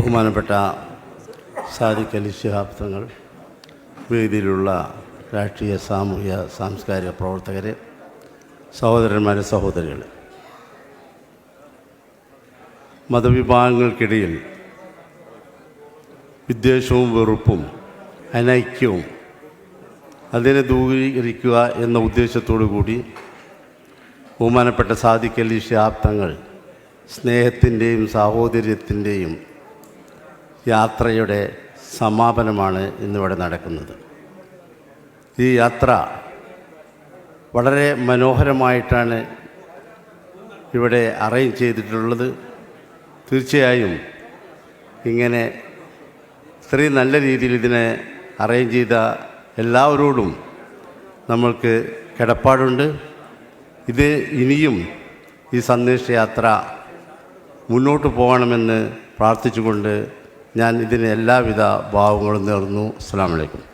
ബഹുമാനപ്പെട്ട സാദിഖ് അലി ശിഹാബ് തങ്ങൾ വേദിയിലുള്ള രാഷ്ട്രീയ സാമൂഹ്യ സാംസ്കാരിക പ്രവർത്തകരെ സഹോദരന്മാരെ സഹോദരികൾ മതവിഭാഗങ്ങൾക്കിടയിൽ വിദ്വേഷവും വെറുപ്പും അനൈക്യവും അതിനെ ദൂരീകരിക്കുക എന്ന ഉദ്ദേശത്തോടു കൂടി ബഹുമാനപ്പെട്ട സാദിഖ് അലി ഷിഹാബ് തങ്ങൾ സ്നേഹത്തിന്റെയും സാഹോദര്യത്തിന്റെയും യാത്രയുടെ സമാപനമാണ് ഇന്നിവിടെ നടക്കുന്നത്. ഈ യാത്ര വളരെ മനോഹരമായിട്ടാണ് ഇവിടെ അറേഞ്ച് ചെയ്തിട്ടുള്ളത്. തീർച്ചയായും ഇങ്ങനെ ഇത്രയും നല്ല രീതിയിൽ ഇതിനെ അറേഞ്ച് ചെയ്ത എല്ലാവരോടും നമ്മൾക്ക് കിടപ്പാടുണ്ട്. ഇത് ഇനിയും ഈ സന്ദേശയാത്ര മുന്നോട്ട് പോകണമെന്ന് പ്രാർത്ഥിച്ചുകൊണ്ട് ഞാൻ ഇതിന് എല്ലാവിധ ഭാവങ്ങളും നേർന്നു. അസ്സാം വലൈക്കും